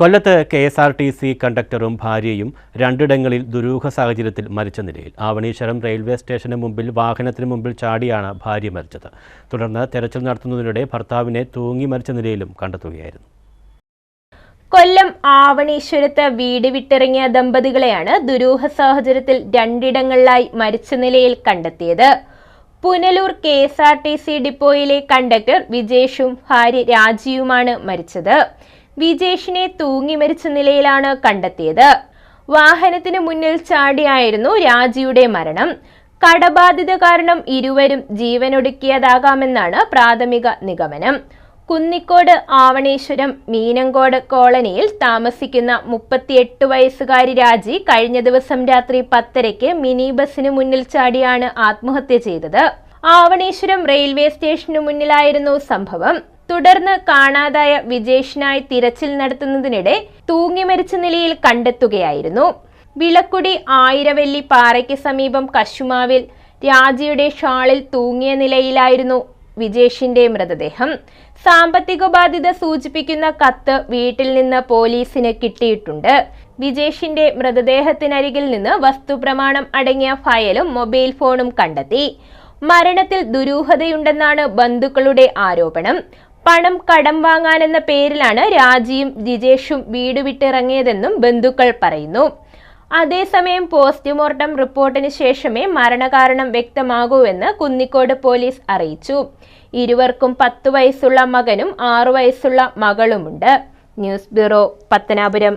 കൊല്ലത്ത് K S R T C കണ്ടക്ടറും ഭാര്യയും രണ്ടിടങ്ങളിൽ ദുരൂഹ സാഹചര്യത്തിൽ മരിച്ച നിലയിൽ. ആവണീശ്വരം റെയിൽവേ സ്റ്റേഷന് മുമ്പിൽ വാഹനത്തിന് മുമ്പിൽ ചാടിയാണ് ഭാര്യ മരിച്ചത്. തുടർന്ന് തെരച്ചിൽ നടത്തുന്നതിനിടെ ഭർത്താവിനെ തൂങ്ങി മരിച്ച നിലയിലും കണ്ടെത്തുകയായിരുന്നു. കൊല്ലം ആവണീശ്വരത്ത് വീട് വിട്ടിറങ്ങിയ ദമ്പതികളെയാണ് ദുരൂഹ സാഹചര്യത്തിൽ രണ്ടിടങ്ങളിലായി മരിച്ച നിലയിൽ കണ്ടെത്തിയത്. Punalur K S R T C ഡിപ്പോയിലെ conductor വിജേഷും ഭാര്യ രാജിയുമാണ് മരിച്ചത്. വിജേഷിനെ തൂങ്ങി മരിച്ച നിലയിലാണ് കണ്ടെത്തിയത്. വാഹനത്തിന് മുന്നിൽ ചാടിയായിരുന്നു രാജിയുടെ മരണം. കടബാധിത കാരണം ഇരുവരും ജീവനൊടുക്കിയതാകാമെന്നാണ് പ്രാഥമിക നിഗമനം. കുന്നിക്കോട് ആവണേശ്വരം മീനങ്കോട് കോളനിയിൽ താമസിക്കുന്ന മുപ്പത്തിയെട്ട് വയസ്സുകാരി രാജി കഴിഞ്ഞ ദിവസം രാത്രി പത്തരയ്ക്ക് മിനി ബസിന് മുന്നിൽ ചാടിയാണ് ആത്മഹത്യ ചെയ്തത്. ആവണേശ്വരം റെയിൽവേ സ്റ്റേഷനു മുന്നിലായിരുന്നു സംഭവം. തുടർന്ന് കാണാതായ വിജേഷിനായി തിരച്ചിൽ നടത്തുന്നതിനിടെ തൂങ്ങിമരിച്ച നിലയിൽ കണ്ടെത്തുകയായിരുന്നു. വിളക്കുടി ആയിരവല്ലി പാറയ്ക്ക് സമീപം കശുമാവിൽ രാജിയുടെ ഷാളിൽ തൂങ്ങിയ നിലയിലായിരുന്നു വിജേഷിന്റെ മൃതദേഹം. സാമ്പത്തിക ബാധ്യത സൂചിപ്പിക്കുന്ന കത്ത് വീട്ടിൽ നിന്ന് പോലീസിന് കിട്ടിയിട്ടുണ്ട്. വിജേഷിന്റെ മൃതദേഹത്തിനരികിൽ നിന്ന് വസ്തുപ്രമാണം അടങ്ങിയ ഫയലും മൊബൈൽ ഫോണും കണ്ടെത്തി. മരണത്തിൽ ദുരൂഹതയുണ്ടെന്നാണ് ബന്ധുക്കളുടെ ആരോപണം. പണം കടം വാങ്ങാനെന്ന പേരിലാണ് രാജിയും ജിജേഷും വീട് വിട്ടിറങ്ങിയതെന്നും ബന്ധുക്കൾ പറയുന്നു. അതേസമയം പോസ്റ്റ്മോർട്ടം റിപ്പോർട്ടിന് ശേഷമേ മരണകാരണം വ്യക്തമാകൂവെന്ന് കുന്നിക്കോട് പോലീസ് അറിയിച്ചു. ഇരുവർക്കും പത്തു വയസ്സുള്ള മകനും ആറു വയസ്സുള്ള മകളുമുണ്ട്. News bureau Pathanapuram.